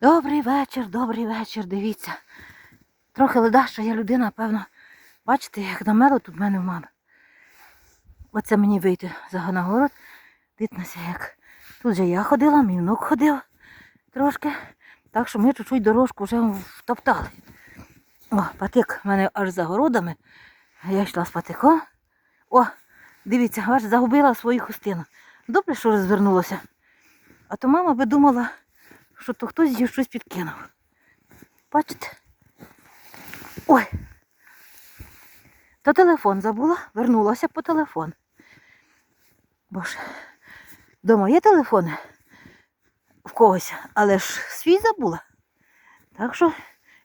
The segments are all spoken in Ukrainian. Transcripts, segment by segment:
Добрий вечір, добрий вечір, дивіться. Трохи ледаша я людина, певно. Бачите, як намело тут в мене в мами. Оце мені вийти за на город. Дитнася як. Тут же я ходила, мій внук ходив трошки. Так що ми чуть-чуть дорожку вже втоптали. О, патик в мене аж за городами. Я йшла з патиком. О, дивіться, аж загубила свою хустину. Добре, що розвернулося. А то мама би думала, що то хтось їй щось підкинув. Бачите? Ой. То телефон забула, вернулася по телефон. Боже, вдома є телефони в когось, але ж свій забула. Так що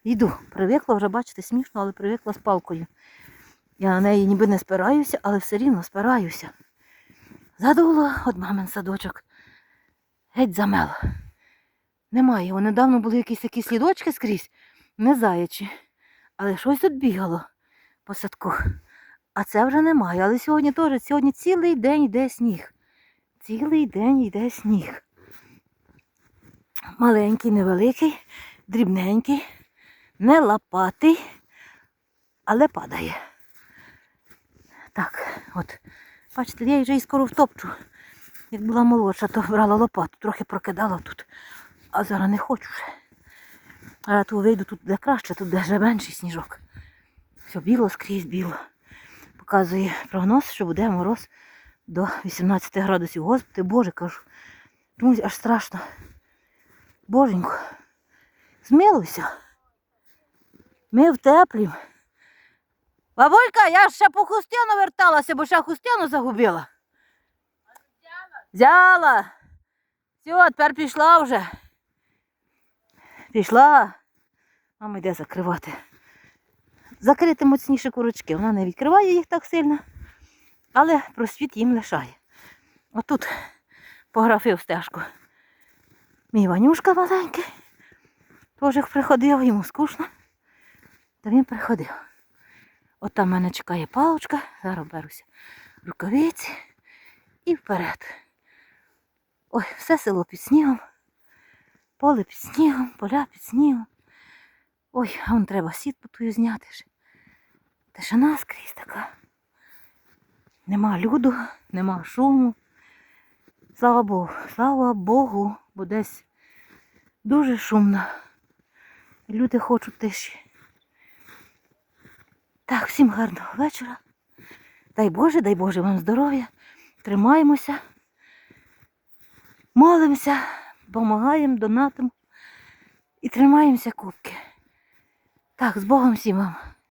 йду. Привикла вже, бачите, смішно, але привикла з палкою. Я на неї ніби не спираюся, але все рівно спираюся. Задуло от мамин садочок. Геть замел. Немає. Вони давно були якісь такі слідочки скрізь, не заячі. Але щось тут бігало по садку. А це вже немає. Але сьогодні теж, сьогодні цілий день йде сніг. Цілий день йде сніг. Маленький, невеликий, дрібненький, не лопатий, але падає. Так, от, бачите, я вже і скоро втопчу. Як була молодша, то брала лопату, трохи прокидала тут. А зараз не хочу вже. А то вийду тут де краще, тут де вже менший сніжок. Все біло скрізь біло. Показує прогноз, що буде мороз до 18 градусів. Господи, Боже, кажу. Чомусь аж страшно. Боженько, змилуйся. Ми в теплім. Бабулька, я ще по хустину верталася, бо ще хустину загубила. Взяла. Все, тепер пішла вже. Пішла. Мама йде закривати. Закрити моцніше курочки. Вона не відкриває їх так сильно, але просвіт їм лишає. Отут пографив стежку. Мій Ванюшка маленький. Теж приходив, йому скучно. Та він приходив. От там мене чекає палочка, зараз беруся рукавиці і вперед. Ой, все село під снігом, поле під снігом, поля під снігом. Ой, а вон треба сітку зняти ж. Тишина скрізь така. Нема люду, нема шуму. Слава Богу, слава Богу, бо десь дуже шумно. Люди хочуть тиші. Так, всім гарного вечора. Дай Боже, дай Боже вам здоров'я. Тримаємося, молимося, допомагаємо, донатимо і тримаємося кубки. Так, з Богом всім вам.